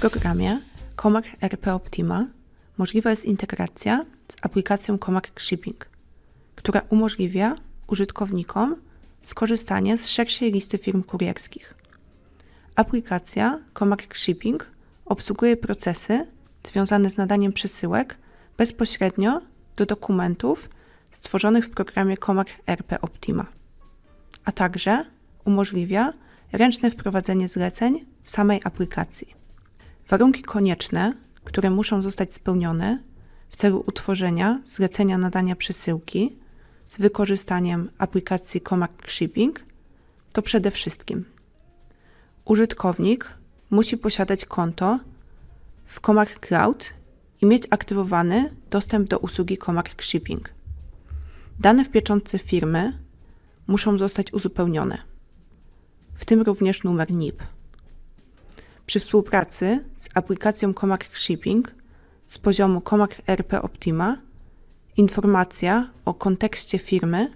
programie Comarch RP Optima możliwa jest integracja z aplikacją Comarch Shipping, która umożliwia użytkownikom skorzystanie z szerszej listy firm kurierskich. Aplikacja Comarch Shipping obsługuje procesy związane z nadaniem przesyłek bezpośrednio do dokumentów stworzonych w programie Comarch RP Optima, a także umożliwia ręczne wprowadzenie zleceń w samej aplikacji. Warunki konieczne, które muszą zostać spełnione w celu utworzenia zlecenia nadania przesyłki z wykorzystaniem aplikacji Comarch Shipping to przede wszystkim użytkownik musi posiadać konto w Comarch Cloud i mieć aktywowany dostęp do usługi Comarch Shipping. Dane w pieczątce firmy muszą zostać uzupełnione, w tym również numer NIP. Przy współpracy z aplikacją Comarch Shipping z poziomu Comarch RP Optima informacja o kontekście firmy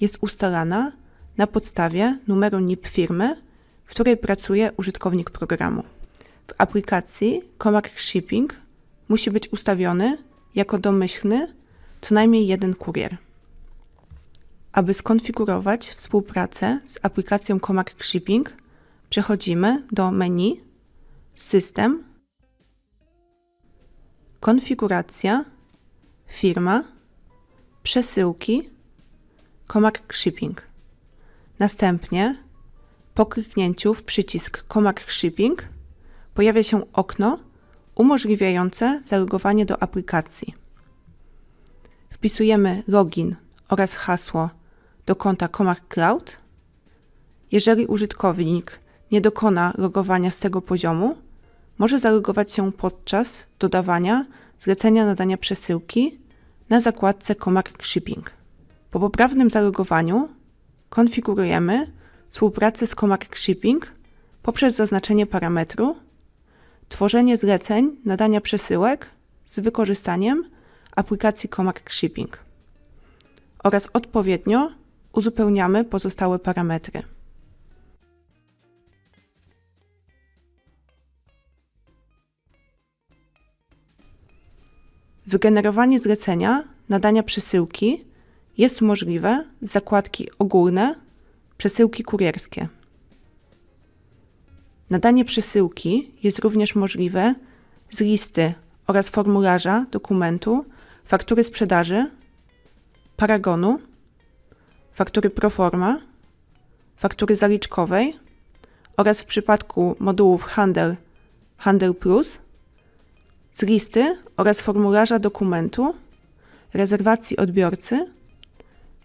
jest ustalana na podstawie numeru NIP firmy, w której pracuje użytkownik programu. W aplikacji Comarch Shipping musi być ustawiony jako domyślny co najmniej jeden kurier. Aby skonfigurować współpracę z aplikacją Comarch Shipping, przechodzimy do menu System, Konfiguracja, Firma, Przesyłki, Comarch Shipping. Następnie po kliknięciu w przycisk Comarch Shipping pojawia się okno umożliwiające zalogowanie do aplikacji. Wpisujemy login oraz hasło do konta Comarch Cloud. Jeżeli użytkownik nie dokona logowania z tego poziomu, może zalogować się podczas dodawania zlecenia nadania przesyłki na zakładce Comarch Shipping. Po poprawnym zalogowaniu konfigurujemy współpracę z Comarch Shipping poprzez zaznaczenie parametru tworzenie zleceń nadania przesyłek z wykorzystaniem aplikacji Comarch Shipping oraz odpowiednio uzupełniamy pozostałe parametry. Wygenerowanie zlecenia nadania przesyłki jest możliwe z zakładki Ogólne Przesyłki kurierskie. Nadanie przesyłki jest również możliwe z listy oraz formularza dokumentu faktury sprzedaży, paragonu, faktury proforma, faktury zaliczkowej oraz w przypadku modułów Handel, Handel Plus z listy oraz formularza dokumentu, rezerwacji odbiorcy,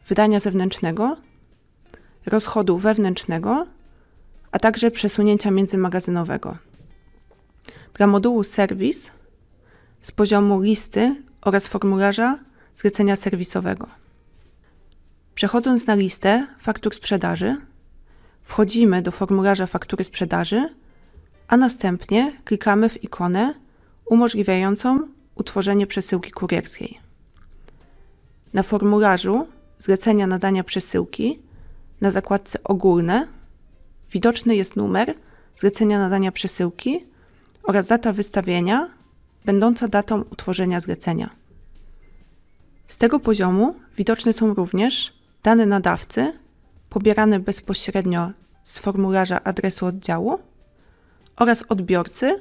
wydania zewnętrznego, rozchodu wewnętrznego, a także przesunięcia międzymagazynowego. Dla modułu serwis z poziomu listy oraz formularza zlecenia serwisowego. Przechodząc na listę faktur sprzedaży, wchodzimy do formularza faktury sprzedaży, a następnie klikamy w ikonę umożliwiającą utworzenie przesyłki kurierskiej. Na formularzu zlecenia nadania przesyłki na zakładce ogólne widoczny jest numer zlecenia nadania przesyłki oraz data wystawienia będąca datą utworzenia zlecenia. Z tego poziomu widoczne są również dane nadawcy pobierane bezpośrednio z formularza adresu oddziału oraz odbiorcy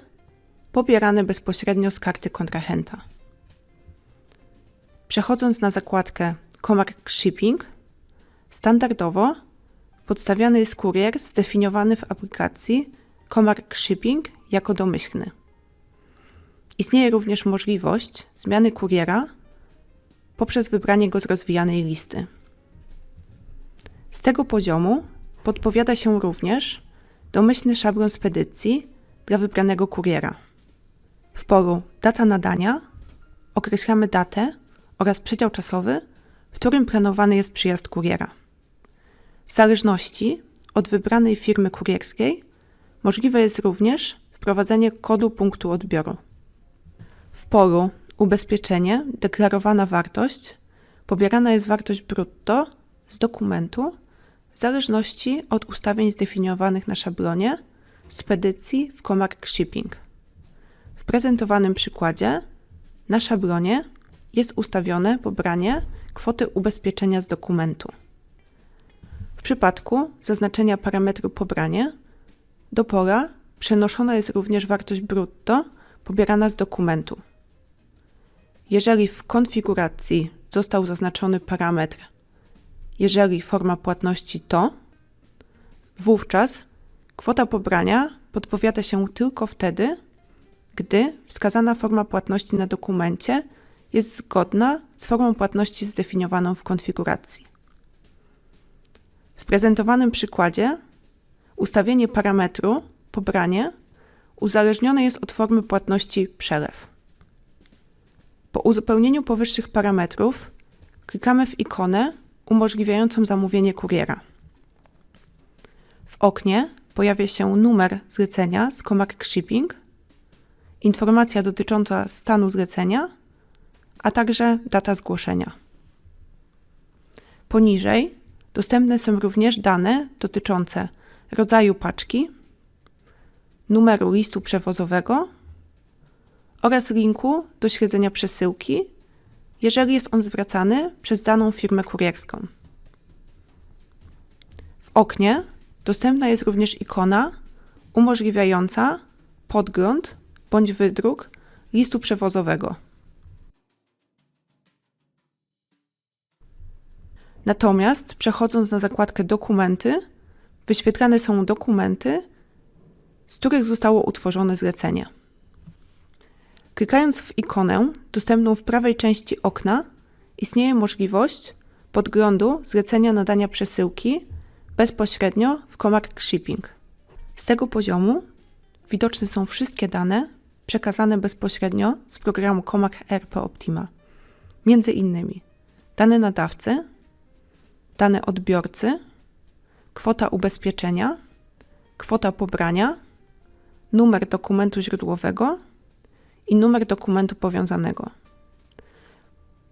pobierane bezpośrednio z karty kontrahenta. Przechodząc na zakładkę Comarch Shipping, standardowo podstawiany jest kurier zdefiniowany w aplikacji Comarch Shipping jako domyślny. Istnieje również możliwość zmiany kuriera poprzez wybranie go z rozwijanej listy. Z tego poziomu podpowiada się również domyślny szablon spedycji dla wybranego kuriera. W polu data nadania określamy datę oraz przedział czasowy, w którym planowany jest przyjazd kuriera. W zależności od wybranej firmy kurierskiej możliwe jest również wprowadzenie kodu punktu odbioru. W polu ubezpieczenie, deklarowana wartość, pobierana jest wartość brutto z dokumentu w zależności od ustawień zdefiniowanych na szablonie spedycji w Comarch Shipping. Prezentowanym przykładzie na szablonie jest ustawione pobranie kwoty ubezpieczenia z dokumentu. W przypadku zaznaczenia parametru pobranie do pola przenoszona jest również wartość brutto pobierana z dokumentu. Jeżeli w konfiguracji został zaznaczony parametr jeżeli forma płatności to, wówczas kwota pobrania podpowiada się tylko wtedy, gdy wskazana forma płatności na dokumencie jest zgodna z formą płatności zdefiniowaną w konfiguracji. W prezentowanym przykładzie ustawienie parametru pobranie uzależnione jest od formy płatności przelew. Po uzupełnieniu powyższych parametrów klikamy w ikonę umożliwiającą zamówienie kuriera. W oknie pojawia się numer zlecenia z Comarch Shipping, informacja dotycząca stanu zlecenia, a także data zgłoszenia. Poniżej dostępne są również dane dotyczące rodzaju paczki, numeru listu przewozowego oraz linku do śledzenia przesyłki jeżeli jest on zwracany przez daną firmę kurierską. W oknie dostępna jest również ikona umożliwiająca podgląd bądź wydruk listu przewozowego. Natomiast przechodząc na zakładkę Dokumenty, wyświetlane są dokumenty, z których zostało utworzone zlecenie. Klikając w ikonę dostępną w prawej części okna, istnieje możliwość podglądu zlecenia nadania przesyłki bezpośrednio w Comarch Shipping. Z tego poziomu widoczne są wszystkie dane przekazane bezpośrednio z programu Comarch RP Optima. Między innymi dane nadawcy, dane odbiorcy, kwota ubezpieczenia, kwota pobrania, numer dokumentu źródłowego i numer dokumentu powiązanego.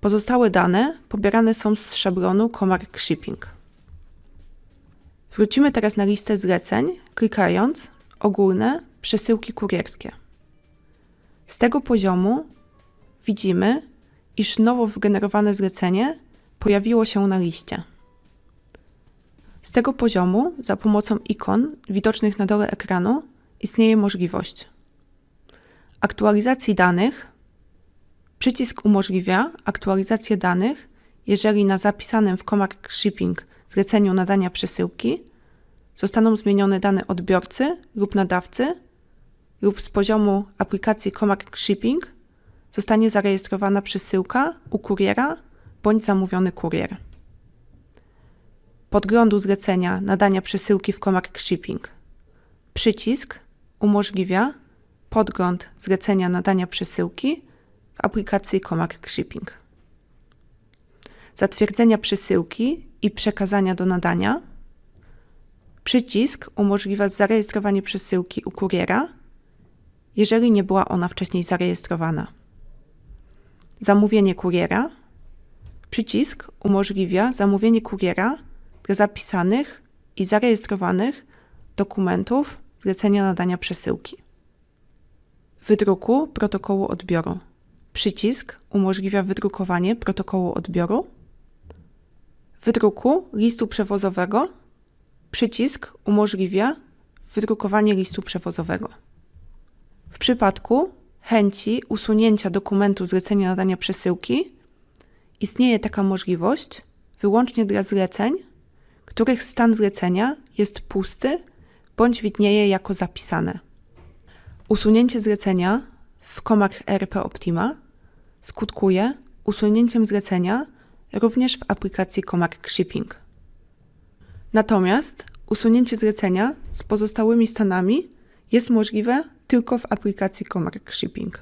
Pozostałe dane pobierane są z szablonu Comarch Shipping. Wrócimy teraz na listę zleceń, klikając ogólne przesyłki kurierskie. Z tego poziomu widzimy, iż nowo wygenerowane zlecenie pojawiło się na liście. Z tego poziomu, za pomocą ikon widocznych na dole ekranu, istnieje możliwość aktualizacji danych. Przycisk umożliwia aktualizację danych, jeżeli na zapisanym w Comarch Shipping zleceniu nadania przesyłki zostaną zmienione dane odbiorcy lub nadawcy lub z poziomu aplikacji Comarch Shipping zostanie zarejestrowana przesyłka u kuriera bądź zamówiony kurier. Podglądu zlecenia nadania przesyłki w Comarch Shipping. Przycisk umożliwia podgląd zlecenia nadania przesyłki w aplikacji Comarch Shipping. Zatwierdzenia przesyłki i przekazania do nadania. Przycisk umożliwia zarejestrowanie przesyłki u kuriera, jeżeli nie była ona wcześniej zarejestrowana. Zamówienie kuriera. Przycisk umożliwia zamówienie kuriera dla zapisanych i zarejestrowanych dokumentów zlecenia nadania przesyłki. Wydruku protokołu odbioru. Przycisk umożliwia wydrukowanie protokołu odbioru. Wydruku listu przewozowego. Przycisk umożliwia wydrukowanie listu przewozowego. W przypadku chęci usunięcia dokumentu zlecenia nadania przesyłki istnieje taka możliwość wyłącznie dla zleceń, których stan zlecenia jest pusty bądź widnieje jako zapisane. Usunięcie zlecenia w komach RP Optima skutkuje usunięciem zlecenia również w aplikacji Comarch Shipping. Natomiast usunięcie zlecenia z pozostałymi stanami jest możliwe tylko w aplikacji Comarch Shipping.